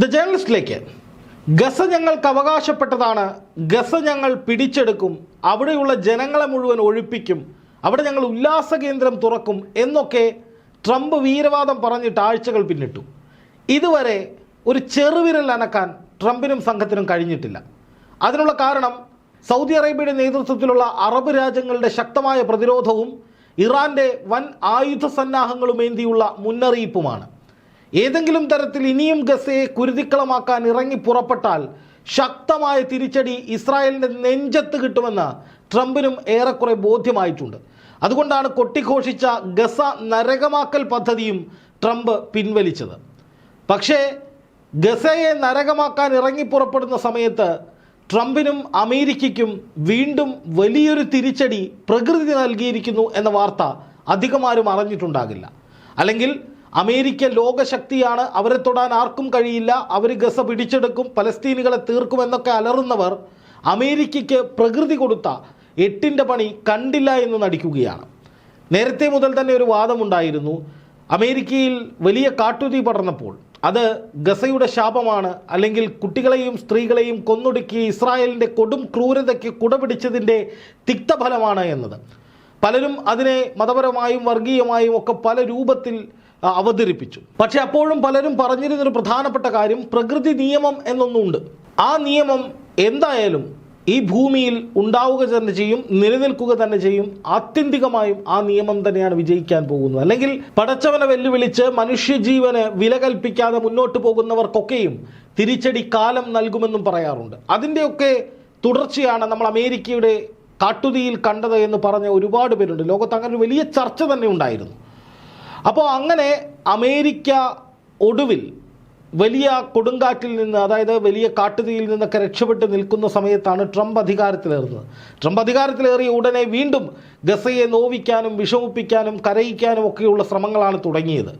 The ജേർണലിസ്റ്റിലേക്ക് Gaza ഞങ്ങൾക്ക് അവകാശപ്പെട്ടതാണ്. Gaza ഞങ്ങൾ പിടിച്ചെടുക്കും. അവിടെയുള്ള ജനങ്ങളെ മുഴുവൻ ഒഴിപ്പിക്കും. അവിടെ ഞങ്ങൾ ഉല്ലാസ കേന്ദ്രം തുറക്കും എന്നൊക്കെ ട്രംപ് വീരവാദം പറഞ്ഞിട്ട് ആഴ്ചകൾ പിന്നിട്ടു. ഇതുവരെ ഒരു ചെറുവിരൽ അനക്കാൻ ട്രംപിനും സംഘത്തിനും കഴിഞ്ഞിട്ടില്ല. അതിനുള്ള കാരണം സൗദി അറേബ്യയുടെ നേതൃത്വത്തിലുള്ള അറബ് രാജ്യങ്ങളുടെ ശക്തമായ പ്രതിരോധവും ഇറാന്റെ വൻ ആയുധ സന്നാഹങ്ങളും ഏന്തിയുള്ള മുന്നറിയിപ്പുമാണ്. ഏതെങ്കിലും തരത്തിൽ ഇനിയും ഗസയെ കുരുതിക്കളമാക്കാൻ ഇറങ്ങി പുറപ്പെട്ടാൽ ശക്തമായ തിരിച്ചടി ഇസ്രായേലിന്റെ നെഞ്ചത്ത് കിട്ടുമെന്ന് ട്രംപിനും ഏറെക്കുറെ ബോധ്യമായിട്ടുണ്ട്. അതുകൊണ്ടാണ് കൊട്ടിഘോഷിച്ച ഗസ നരകമാക്കൽ പദ്ധതിയും ട്രംപ് പിൻവലിച്ചത്. പക്ഷേ ഗസയെ നരകമാക്കാൻ ഇറങ്ങി പുറപ്പെടുന്ന സമയത്ത് ട്രംപിനും അമേരിക്കയ്ക്കും വീണ്ടും വലിയൊരു തിരിച്ചടി പ്രകൃതി നൽകിയിരിക്കുന്നു എന്ന വാർത്ത അധികമാരും അറിഞ്ഞിട്ടുണ്ടാകില്ല. അല്ലെങ്കിൽ അമേരിക്ക ലോകശക്തിയാണ്. അവരെ തൊടാൻ ആർക്കും കഴിയില്ല. അവർ ഗസ പിടിച്ചെടുക്കും. പലസ്തീനുകളെ തീർക്കുമെന്നൊക്കെ അലറുന്നവർ അമേരിക്കയ്ക്ക് പ്രകൃതി കൊടുത്ത എട്ടിന്റെ പണി കണ്ടില്ല എന്ന് നടിക്കുകയാണ്. നേരത്തെ മുതൽ തന്നെ ഒരു വാദമുണ്ടായിരുന്നു. അമേരിക്കയിൽ വലിയ കാട്ടുതീ പടർന്നപ്പോൾ അത് ഗസയുടെ ശാപമാണ്. അല്ലെങ്കിൽ കുട്ടികളെയും സ്ത്രീകളെയും കൊന്നൊടുക്കി ഇസ്രായേലിന്റെ കൊടും ക്രൂരതയ്ക്ക് കുടപിടിച്ചതിന്റെ തിക്തഫലമാണ് എന്നത്. പലരും അതിനെ മതപരമായും വർഗീയമായും ഒക്കെ പല രൂപത്തിൽ അവതരിപ്പിച്ചു. പക്ഷെ അപ്പോഴും പലരും പറഞ്ഞിരുന്നൊരു പ്രധാനപ്പെട്ട കാര്യം പ്രകൃതി നിയമം എന്നൊന്നുണ്ട്. ആ നിയമം എന്തായാലും ഈ ഭൂമിയിൽ ഉണ്ടാവുക തന്നെ ചെയ്യും നിലനിൽക്കുക തന്നെ ചെയ്യും ആത്യന്തികമായും ആ നിയമം തന്നെയാണ് വിജയിക്കാൻ പോകുന്നത്. അല്ലെങ്കിൽ പടച്ചവനെ വെല്ലുവിളിച്ച് മനുഷ്യജീവന് വില കൽപ്പിക്കാതെ മുന്നോട്ട് പോകുന്നവർക്കൊക്കെയും തിരിച്ചടി കാലം നൽകുമെന്നും പറയാറുണ്ട്. അതിന്റെയൊക്കെ തുടർച്ചയാണ് നമ്മൾ അമേരിക്കയുടെ കാട്ടുതീയിൽ കണ്ടത് എന്ന് പറഞ്ഞ ഒരുപാട് പേരുണ്ട്. ലോകത്ത് അങ്ങനെ ഒരു വലിയ ചർച്ച തന്നെ ഉണ്ടായിരുന്നു. അപ്പോൾ അങ്ങനെ അമേരിക്ക ഒടുവിൽ വലിയ കൊടുങ്കാറ്റിൽ നിന്ന് അതായത് വലിയ കാട്ടുതീയിൽ നിന്നൊക്കെ രക്ഷപ്പെട്ട് നിൽക്കുന്ന സമയത്താണ് ട്രംപ് അധികാരത്തിലേറുന്നത്. ട്രംപ് അധികാരത്തിലേറിയ ഉടനെ വീണ്ടും ഗസയെ നോവിക്കാനും വിഷമിപ്പിക്കാനും കരയിക്കാനും ഒക്കെയുള്ള ശ്രമങ്ങളാണ് തുടങ്ങിയത്.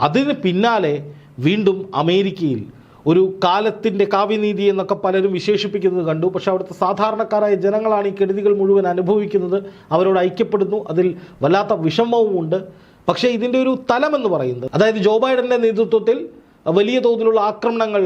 അതിന് പിന്നാലെ വീണ്ടും അമേരിക്കയിൽ ഒരു കാലത്തിന്റെ കാവ്യനീതി എന്നൊക്കെ പലരും വിശേഷിപ്പിക്കുന്നത് കണ്ടു. പക്ഷേ അവിടുത്തെ സാധാരണക്കാരായ ജനങ്ങളാണ് ഈ കെടുതികൾ മുഴുവൻ അനുഭവിക്കുന്നത്. അവരോട് ഐക്യപ്പെടുന്നു. അതിൽ വല്ലാത്ത വിഷമവുമുണ്ട്. പക്ഷേ ഇതിന്റെ ഒരു തലമെന്ന് പറയുന്നത് അതായത് ജോ ബൈഡന്റെ നേതൃത്വത്തിൽ വലിയ തോതിലുള്ള ആക്രമണങ്ങൾ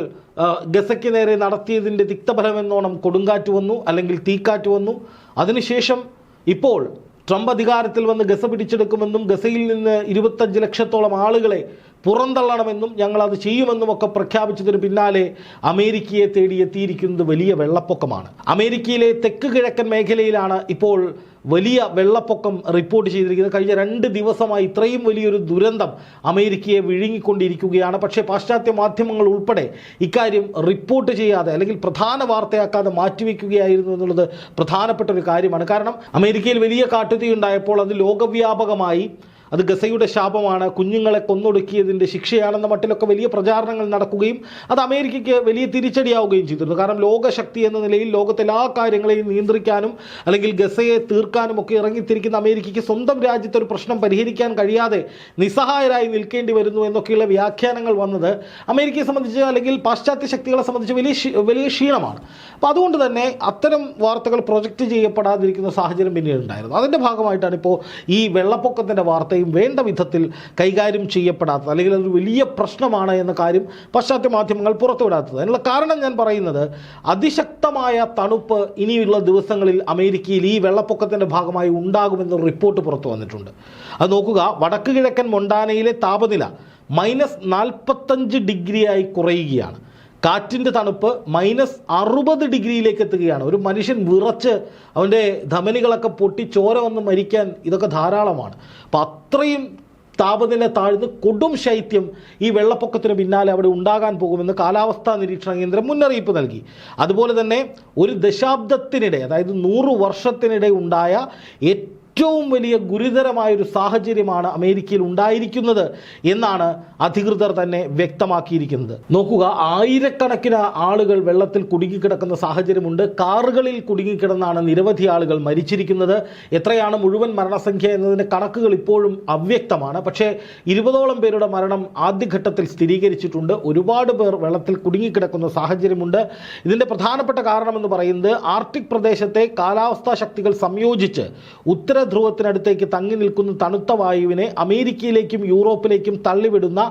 ഗസയ്ക്ക് നേരെ നടത്തിയതിന്റെ തിക്തഫലമെന്നോണം കൊടുങ്കാറ്റ് വന്നു അല്ലെങ്കിൽ തീക്കാറ്റ് വന്നു. അതിനുശേഷം ഇപ്പോൾ ട്രംപ് അധികാരത്തിൽ വന്ന് ഗസ പിടിച്ചെടുക്കുമെന്നും ഗസയിൽ നിന്ന് ഇരുപത്തഞ്ച് ലക്ഷത്തോളം ആളുകളെ പുറന്തള്ളണമെന്നും ഞങ്ങളത് അത് ചെയ്യുമെന്നും ഒക്കെ പ്രഖ്യാപിച്ചതിന് പിന്നാലെ അമേരിക്കയെ തേടി എത്തിയിരിക്കുന്നത് വലിയ വെള്ളപ്പൊക്കമാണ്. അമേരിക്കയിലെ തെക്ക് കിഴക്കൻ മേഖലയിലാണ് ഇപ്പോൾ വലിയ വെള്ളപ്പൊക്കം റിപ്പോർട്ട് ചെയ്തിരിക്കുന്നത്. കഴിഞ്ഞ രണ്ട് ദിവസമായി ഇത്രയും വലിയൊരു ദുരന്തം അമേരിക്കയെ വിഴുങ്ങിക്കൊണ്ടിരിക്കുകയാണ്. പക്ഷേ പാശ്ചാത്യ മാധ്യമങ്ങൾ ഉൾപ്പെടെ ഇക്കാര്യം റിപ്പോർട്ട് ചെയ്യാതെ അല്ലെങ്കിൽ പ്രധാന വാർത്തയാക്കാതെ മാറ്റിവെക്കുകയായിരുന്നു എന്നുള്ളത് പ്രധാനപ്പെട്ട ഒരു കാര്യമാണ്. കാരണം അമേരിക്കയിൽ വലിയ കാട്ടുതീ ഉണ്ടായപ്പോൾ അത് ലോകവ്യാപകമായി അത് ഗസയുടെ ശാപമാണ് കുഞ്ഞുങ്ങളെ കൊന്നൊടുക്കിയതിന്റെ ശിക്ഷയാണെന്ന മട്ടിലൊക്കെ വലിയ പ്രചാരണങ്ങൾ നടക്കുകയും അത് അമേരിക്കയ്ക്ക് വലിയ തിരിച്ചടിയാവുകയും ചെയ്തിരുന്നു. കാരണം ലോകശക്തി എന്ന നിലയിൽ ലോകത്തെ എല്ലാ കാര്യങ്ങളെയും നിയന്ത്രിക്കാനും അല്ലെങ്കിൽ ഗസയെ തീർക്കാനും ഒക്കെ ഇറങ്ങിത്തിരിക്കുന്ന അമേരിക്കയ്ക്ക് സ്വന്തം രാജ്യത്തെ ഒരു പ്രശ്നം പരിഹരിക്കാൻ കഴിയാതെ നിസ്സഹായരായി നിൽക്കേണ്ടി വരുന്നു എന്നൊക്കെയുള്ള വ്യാഖ്യാനങ്ങൾ വന്നത് അമേരിക്കയെ സംബന്ധിച്ച് അല്ലെങ്കിൽ പാശ്ചാത്യ ശക്തികളെ സംബന്ധിച്ച് വലിയ വലിയ ക്ഷീണമാണ്. അപ്പോൾ അതുകൊണ്ട് തന്നെ അത്തരം വാർത്തകൾ പ്രൊജക്റ്റ് ചെയ്യപ്പെടാതിരിക്കുന്ന സാഹചര്യം പിന്നീട് ഉണ്ടായിരുന്നു അതിന്റെ ഭാഗമായിട്ടാണ് ഇപ്പോൾ ഈ വെള്ളപ്പൊക്കത്തിന്റെ വാർത്തയും വേണ്ട വിധത്തിൽ കൈകാര്യം ചെയ്യപ്പെടാത്തത് അല്ലെങ്കിൽ അതൊരു വലിയ പ്രശ്നമാണ് എന്ന കാര്യം പാശ്ചാത്യ മാധ്യമങ്ങൾ പുറത്തുവിടാത്തത്. അതിനുള്ള കാരണം ഞാൻ പറയുന്നത് അതിശക്തമായ തണുപ്പ് ഇനിയുള്ള ദിവസങ്ങളിൽ അമേരിക്കയിൽ ഈ വെള്ളപ്പൊക്കത്തിന്റെ ഭാഗമായി ഉണ്ടാകുമെന്നൊരു റിപ്പോർട്ട് പുറത്തു വന്നിട്ടുണ്ട്. അത് നോക്കുക വടക്ക് കിഴക്കൻ മൊണ്ടാനയിലെ താപനില മൈനസ് നാൽപ്പത്തഞ്ച് ഡിഗ്രിയായി കുറയുകയാണ്. കാറ്റിന്റെ തണുപ്പ് മൈനസ് അറുപത് ഡിഗ്രിയിലേക്ക് എത്തുകയാണ്. ഒരു മനുഷ്യൻ വിറച്ച് അവന്റെ ധമനികളൊക്കെ പൊട്ടി ചോര വന്ന് മരിക്കാൻ ഇതൊക്കെ ധാരാളമാണ്. അപ്പം അത്രയും താപനില താഴ്ന്ന് കൊടും ശൈത്യം ഈ വെള്ളപ്പൊക്കത്തിന് പിന്നാലെ അവിടെ ഉണ്ടാകാൻ പോകുമെന്ന് കാലാവസ്ഥാ നിരീക്ഷണ കേന്ദ്രം മുന്നറിയിപ്പ് നൽകി. അതുപോലെ തന്നെ ഒരു ദശാബ്ദത്തിനിടെ അതായത് നൂറ് വർഷത്തിനിടെ ഉണ്ടായ ഏറ്റവും വലിയ ഗുരുതരമായൊരു സാഹചര്യമാണ് അമേരിക്കയിൽ ഉണ്ടായിരിക്കുന്നത് എന്നാണ് അധികൃതർ തന്നെ വ്യക്തമാക്കിയിരിക്കുന്നത്. നോക്കുക ആയിരക്കണക്കിന് ആളുകൾ വെള്ളത്തിൽ കുടുങ്ങിക്കിടക്കുന്ന സാഹചര്യമുണ്ട്. കാറുകളിൽ കുടുങ്ങിക്കിടന്നാണ് നിരവധി ആളുകൾ മരിച്ചിരിക്കുന്നത്. എത്രയാണ് മുഴുവൻ മരണസംഖ്യ എന്നതിന്റെ കണക്കുകൾ ഇപ്പോഴും അവ്യക്തമാണ്. പക്ഷേ ഇരുപതോളം പേരുടെ മരണം ആദ്യഘട്ടത്തിൽ സ്ഥിരീകരിച്ചിട്ടുണ്ട്. ഒരുപാട് പേർ വെള്ളത്തിൽ കുടുങ്ങിക്കിടക്കുന്ന സാഹചര്യമുണ്ട്. ഇതിന്റെ പ്രധാനപ്പെട്ട കാരണമെന്ന് പറയുന്നത് ആർട്ടിക് പ്രദേശത്തെ കാലാവസ്ഥാ ശക്തികൾ സംയോജിച്ച് ഉത്തര ധ്രുവത്തിനടുത്തേക്ക് തങ്ങി നിൽക്കുന്ന തണുത്ത വായുവിനെ അമേരിക്കയിലേക്കും യൂറോപ്പിലേക്കും തള്ളിവിടുന്ന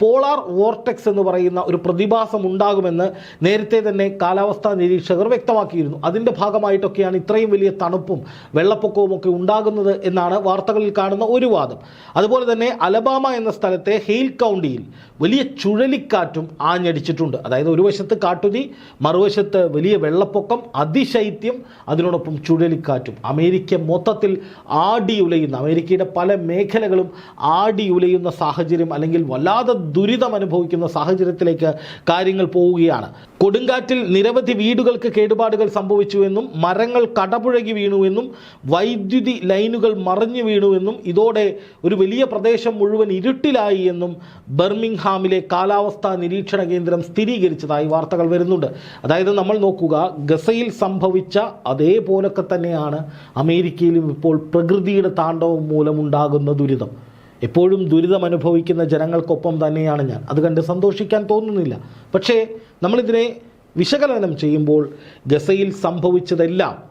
പോളാർ വോർട്ടെക്സ് എന്ന് പറയുന്ന ഒരു പ്രതിഭാസം ഉണ്ടാകുമെന്ന് നേരത്തെ തന്നെ കാലാവസ്ഥാ നിരീക്ഷകർ വ്യക്തമാക്കിയിരുന്നു. അതിന്റെ ഭാഗമായിട്ടൊക്കെയാണ് ഇത്രയും വലിയ തണുപ്പും വെള്ളപ്പൊക്കവും ഒക്കെ ഉണ്ടാകുന്നത് എന്നാണ് വാർത്തകളിൽ കാണുന്ന ഒരു വാദം. അതുപോലെ തന്നെ അലബാമ എന്ന സ്ഥലത്തെ ഹെയിൽ കൗണ്ടിയിൽ വലിയ ചുഴലിക്കാറ്റും ആഞ്ഞടിച്ചിട്ടുണ്ട്. അതായത് ഒരു വശത്ത് കാട്ടുതി മറുവശത്ത് വലിയ വെള്ളപ്പൊക്കം അതിശൈത്യം അതിനോടൊപ്പം ചുഴലിക്കാറ്റും. അമേരിക്ക മൊത്തത്തിൽ ആടിയുലയുന്ന അമേരിക്കയുടെ പല മേഖലകളും ആടിയുലയുന്ന സാഹചര്യം അല്ലെങ്കിൽ വല്ലാതെ ദുരിതം അനുഭവിക്കുന്ന സാഹചര്യത്തിലേക്ക് കാര്യങ്ങൾ പോവുകയാണ്. കൊടുങ്കാറ്റിൽ നിരവധി വീടുകൾക്ക് കേടുപാടുകൾ സംഭവിച്ചുവെന്നും മരങ്ങൾ കടപുഴകി വീണുവെന്നും വൈദ്യുതി ലൈനുകൾ മറിഞ്ഞു വീണുവെന്നും ഇതോടെ ഒരു വലിയ പ്രദേശം മുഴുവൻ ഇരുട്ടിലായി എന്നും ബർമിംഗ്ഹാമിലെ കാലാവസ്ഥാ നിരീക്ഷണ കേന്ദ്രം സ്ഥിരീകരിച്ചതായി വാർത്തകൾ വരുന്നുണ്ട്. അതായത് നമ്മൾ നോക്കുക ഗസയിൽ സംഭവിച്ച അതേപോലൊക്കെ തന്നെയാണ് അമേരിക്കയിലും ഇപ്പോൾ പ്രകൃതിയുടെ താണ്ഡവം മൂലമുണ്ടാകുന്ന ദുരിതം. എപ്പോഴും ദുരിതം അനുഭവിക്കുന്ന ജനങ്ങൾക്കൊപ്പം തന്നെയാണ് ഞാൻ. അത് കണ്ട് സന്തോഷിക്കാൻ തോന്നുന്നില്ല. പക്ഷേ നമ്മളിതിനെ വിശകലനം ചെയ്യുമ്പോൾ ഗസയിൽ സംഭവിച്ചതെല്ലാം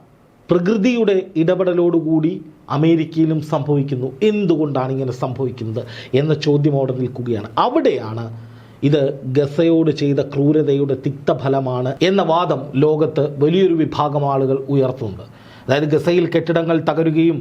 പ്രകൃതിയുടെ ഇടപെടലോടുകൂടി അമേരിക്കയിലും സംഭവിക്കുന്നു. എന്തുകൊണ്ടാണ് ഇങ്ങനെ സംഭവിക്കുന്നത്? എന്ന ചോദ്യം അവിടെ നിൽക്കുകയാണ്. അവിടെയാണ് ഇത് ഗസയോട് ചെയ്ത ക്രൂരതയുടെ തിക്തഫലമാണ് എന്ന വാദം ലോകത്ത് വലിയൊരു വിഭാഗം ആളുകൾ ഉയർത്തുന്നുണ്ട്. അതായത് ഗസയിൽ കെട്ടിടങ്ങൾ തകരുകയും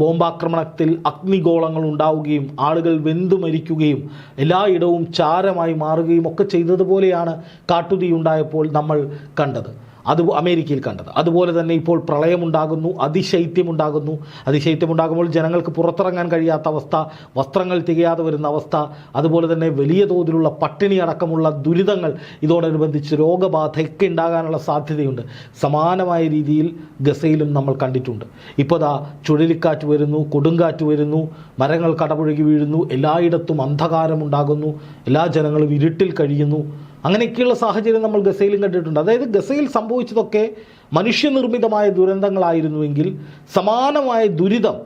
ബോംബാക്രമണത്തിൽ അഗ്നിഗോളങ്ങൾ ഉണ്ടാവുകയും ആളുകൾ വെന്തു മരിക്കുകയും എല്ലായിടവും ചാരമായി മാറുകയും ഒക്കെ ചെയ്തതുപോലെയാണ് കാട്ടുതീ ഉണ്ടായപ്പോൾ നമ്മൾ കണ്ടത്. അത് അമേരിക്കയിൽ കണ്ടത്. അതുപോലെ തന്നെ ഇപ്പോൾ പ്രളയമുണ്ടാകുന്നു അതിശൈത്യമുണ്ടാകുന്നു. അതിശൈത്യമുണ്ടാകുമ്പോൾ ജനങ്ങൾക്ക് പുറത്തിറങ്ങാൻ കഴിയാത്ത അവസ്ഥ വസ്ത്രങ്ങൾ തികയാതെ വരുന്ന അവസ്ഥ അതുപോലെ തന്നെ വലിയ തോതിലുള്ള പട്ടിണി അടക്കമുള്ള ദുരിതങ്ങൾ ഇതോടനുബന്ധിച്ച് രോഗബാധയൊക്കെ ഉണ്ടാകാനുള്ള സാധ്യതയുണ്ട്. സമാനമായ രീതിയിൽ ഗസയിലും നമ്മൾ കണ്ടിട്ടുണ്ട്. ഇപ്പോൾ ദാ ചുഴലിക്കാറ്റ് വരുന്നു കൊടുങ്കാറ്റ് വരുന്നു മരങ്ങൾ കടപുഴകി വീഴുന്നു എല്ലായിടത്തും അന്ധകാരമുണ്ടാകുന്നു എല്ലാ ജനങ്ങളും ഇരുട്ടിൽ കഴിയുന്നു. അങ്ങനെയൊക്കെയുള്ള സാഹചര്യം നമ്മൾ ഗസയിലും കണ്ടിട്ടുണ്ട്. അതായത് ഗസയിൽ സംഭവിച്ചതൊക്കെ മനുഷ്യനിർമ്മിതമായ ദുരന്തങ്ങളായിരുന്നുവെങ്കിൽ സമാനമായ ദുരിതം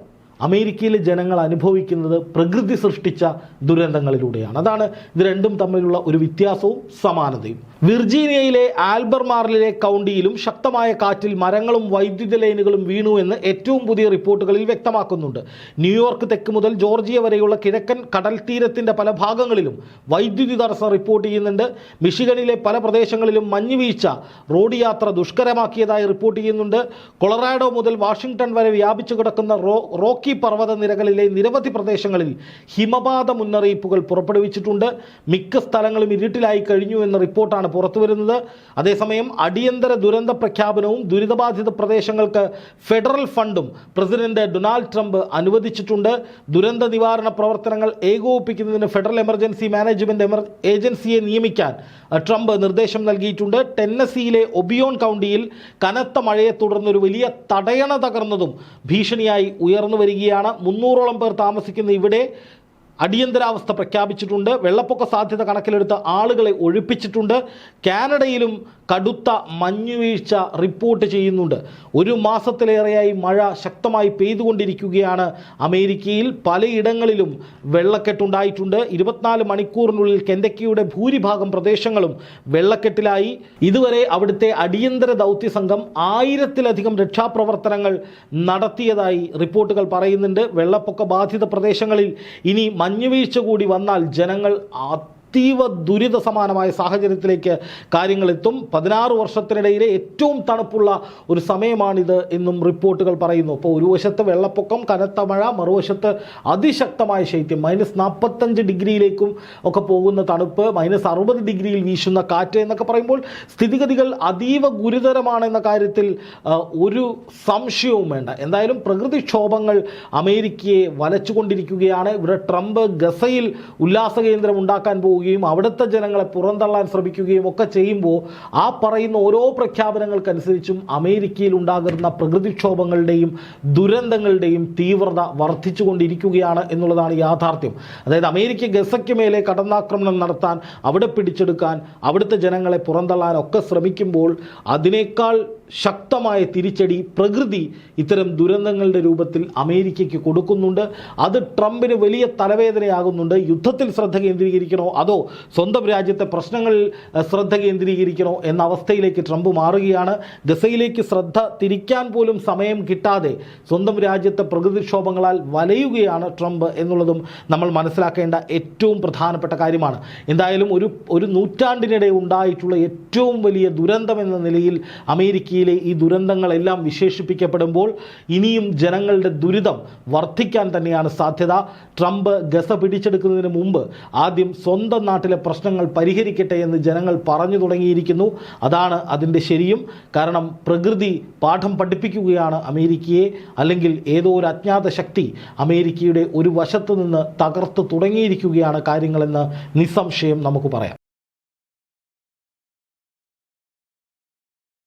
അമേരിക്കയിലെ ജനങ്ങൾ അനുഭവിക്കുന്നത് പ്രകൃതി സൃഷ്ടിച്ച ദുരന്തങ്ങളിലൂടെയാണ്. അതാണ് ഇത് രണ്ടും തമ്മിലുള്ള ഒരു വ്യത്യാസവും സമാനതയും. വിർജീനിയയിലെ ആൽബർമാറിലെ കൗണ്ടിയിലും ശക്തമായ കാറ്റിൽ മരങ്ങളും വൈദ്യുതി ലൈനുകളും വീണു എന്ന് ഏറ്റവും പുതിയ റിപ്പോർട്ടുകളിൽ വ്യക്തമാക്കുന്നുണ്ട്. ന്യൂയോർക്ക് തെക്ക് മുതൽ ജോർജിയ വരെയുള്ള കിഴക്കൻ കടൽ പല ഭാഗങ്ങളിലും വൈദ്യുതി തടസ്സം റിപ്പോർട്ട് ചെയ്യുന്നുണ്ട്. മിഷിഗണിലെ പല പ്രദേശങ്ങളിലും മഞ്ഞുവീഴ്ച റോഡ് യാത്ര ദുഷ്കരമാക്കിയതായി റിപ്പോർട്ട് ചെയ്യുന്നുണ്ട്. കൊളറാഡോ മുതൽ വാഷിംഗ്ടൺ വരെ വ്യാപിച്ചു കിടക്കുന്ന റോക്കി പർവത നിരകളിലെ നിരവധി പ്രദേശങ്ങളിൽ ഹിമപാത മുന്നറിയിപ്പുകൾ പുറപ്പെടുവിച്ചിട്ടുണ്ട്. മിക്ക സ്ഥലങ്ങളും ഇരുട്ടിലായി കഴിഞ്ഞു എന്ന റിപ്പോർട്ടാണ് പുറത്തുവരുന്നത് അതേസമയം അടിയന്തര ദുരന്ത പ്രഖ്യാപനവും ദുരിതബാധിത പ്രദേശങ്ങൾക്ക് ഫെഡറൽ ഫണ്ടും പ്രസിഡന്റ് ഡൊണാൾഡ് ട്രംപ് അനുവദിച്ചിട്ടുണ്ട്. ദുരന്ത നിവാരണ പ്രവർത്തനങ്ങൾ ഏകോപിപ്പിക്കുന്നതിന് ഫെഡറൽ എമർജൻസി മാനേജ്മെന്റ് ഏജൻസിയെ നിയമിക്കാൻ ട്രംപ് നിർദ്ദേശം നൽകിയിട്ടുണ്ട്. ടെന്നസിയിലെ ഒബിയോൺ കൗണ്ടിയിൽ കനത്ത മഴയെ തുടർന്ന് ഒരു വലിയ തടയണ തകർന്നതും ഭീഷണിയായി ഉയർന്നു വരികയാണ്. മുന്നൂറോളം പേർ താമസിക്കുന്ന ഇവിടെ അടിയന്തരാവസ്ഥ പ്രഖ്യാപിച്ചിട്ടുണ്ട്. വെള്ളപ്പൊക്ക സാധ്യത കണക്കിലെടുത്ത് ആളുകളെ ഒഴിപ്പിച്ചിട്ടുണ്ട്. കാനഡയിലും കടുത്ത മഞ്ഞുവീഴ്ച റിപ്പോർട്ട് ചെയ്യുന്നുണ്ട്. ഒരു മാസത്തിലേറെയായി മഴ ശക്തമായി പെയ്തുകൊണ്ടിരിക്കുകയാണ് അമേരിക്കയിൽ. പലയിടങ്ങളിലും വെള്ളക്കെട്ടുണ്ടായിട്ടുണ്ട്. ഇരുപത്തിനാല് മണിക്കൂറിനുള്ളിൽ കെന്തക്കിയുടെ ഭൂരിഭാഗം പ്രദേശങ്ങളും വെള്ളക്കെട്ടിലായി. ഇതുവരെ അവിടുത്തെ അടിയന്തര ദൗത്യ സംഘം ആയിരത്തിലധികം രക്ഷാപ്രവർത്തനങ്ങൾ നടത്തിയതായി റിപ്പോർട്ടുകൾ പറയുന്നുണ്ട്. വെള്ളപ്പൊക്ക ബാധിത പ്രദേശങ്ങളിൽ ഇനി മഞ്ഞുവീഴ്ച കൂടി വന്നാൽ ജനങ്ങൾ അതീവ ദുരിത സമാനമായ സാഹചര്യത്തിലേക്ക് കാര്യങ്ങളെത്തും. പതിനാറ് വർഷത്തിനിടയിലെ ഏറ്റവും തണുപ്പുള്ള ഒരു സമയമാണിത് എന്നും റിപ്പോർട്ടുകൾ പറയുന്നു. അപ്പോൾ ഒരു വശത്ത് വെള്ളപ്പൊക്കം കനത്ത മഴ മറുവശത്ത് അതിശക്തമായ ശൈത്യം. മൈനസ് നാൽപ്പത്തഞ്ച് ഡിഗ്രിയിലേക്കും ഒക്കെ പോകുന്ന തണുപ്പ് മൈനസ് അറുപത് ഡിഗ്രിയിൽ വീശുന്ന കാറ്റ് എന്നൊക്കെ പറയുമ്പോൾ സ്ഥിതിഗതികൾ അതീവ ഗുരുതരമാണെന്ന കാര്യത്തിൽ ഒരു സംശയവും വേണ്ട. എന്തായാലും പ്രകൃതിക്ഷോഭങ്ങൾ അമേരിക്കയെ വലച്ചുകൊണ്ടിരിക്കുകയാണ്. ഇവിടെ ട്രംപ് ഗസയിൽ ഉല്ലാസ കേന്ദ്രം ഉണ്ടാക്കാൻ പോവുകയും അവിടുത്തെ ജനങ്ങളെ പുറന്തള്ളാൻ ശ്രമിക്കുകയും ഒക്കെ ചെയ്യുമ്പോൾ ആ പറയുന്ന ഓരോ പ്രഖ്യാപനങ്ങൾക്കനുസരിച്ചും അമേരിക്കയിൽ ഉണ്ടാകുന്ന പ്രകൃതിക്ഷോഭങ്ങളുടെയും ദുരന്തങ്ങളുടെയും തീവ്രത വർദ്ധിച്ചുകൊണ്ടിരിക്കുകയാണ് എന്നുള്ളതാണ് യാഥാർത്ഥ്യം. അതായത് അമേരിക്ക ഗസയ്ക്ക് മേലെ കടന്നാക്രമണം നടത്താൻ അവിടെ പിടിച്ചെടുക്കാൻ അവിടുത്തെ ജനങ്ങളെ പുറന്തള്ളാൻ ഒക്കെ ശ്രമിക്കുമ്പോൾ അതിനേക്കാൾ ശക്തമായ തിരിച്ചടി പ്രകൃതി ഇത്തരം ദുരന്തങ്ങളുടെ രൂപത്തിൽ അമേരിക്കയ്ക്ക് കൊടുക്കുന്നുണ്ട്. അത് ട്രംപിന് വലിയ തലവേദനയാകുന്നുണ്ട്. യുദ്ധത്തിൽ ശ്രദ്ധ കേന്ദ്രീകരിക്കണോ? അതോ സ്വന്തം രാജ്യത്തെ പ്രശ്നങ്ങളിൽ ശ്രദ്ധ കേന്ദ്രീകരിക്കണോ എന്ന അവസ്ഥയിലേക്ക് ട്രംപ് മാറുകയാണ്. ഗസയിലേക്ക് ശ്രദ്ധ തിരിക്കാൻ പോലും സമയം കിട്ടാതെ സ്വന്തം രാജ്യത്തെ പ്രകൃതിക്ഷോഭങ്ങളാൽ വലയുകയാണ് ട്രംപ് എന്നുള്ളതും നമ്മൾ മനസ്സിലാക്കേണ്ട ഏറ്റവും പ്രധാനപ്പെട്ട കാര്യമാണ്. എന്തായാലും ഒരു ഒരു നൂറ്റാണ്ടിനിടെ ഉണ്ടായിട്ടുള്ള ഏറ്റവും വലിയ ദുരന്തം എന്ന നിലയിൽ അമേരിക്കയിലെ ഈ ദുരന്തങ്ങളെല്ലാം വിശേഷിപ്പിക്കപ്പെടുമ്പോൾ ഇനിയും ജനങ്ങളുടെ ദുരിതം വർദ്ധിക്കാൻ തന്നെയാണ് സാധ്യത. ട്രംപ് ഗസ പിടിച്ചെടുക്കുന്നതിന് മുമ്പ് ആദ്യം സ്വന്തം നാട്ടിലെ പ്രശ്നങ്ങൾ പരിഹരിക്കട്ടെ എന്ന് ജനങ്ങൾ പറഞ്ഞു തുടങ്ങിയിരിക്കുന്നു. അതാണ് അതിന്റെ ശരിയും. കാരണം പ്രകൃതി പാഠം പഠിപ്പിക്കുകയാണ് അമേരിക്കയെ. അല്ലെങ്കിൽ ഏതോ ഒരു അജ്ഞാത ശക്തി അമേരിക്കയുടെ ഒരു വശത്ത് നിന്ന് തകർത്ത് തുടങ്ങിയിരിക്കുകയാണ് കാര്യങ്ങളെന്ന് നിസ്സംശയം നമുക്ക് പറയാം.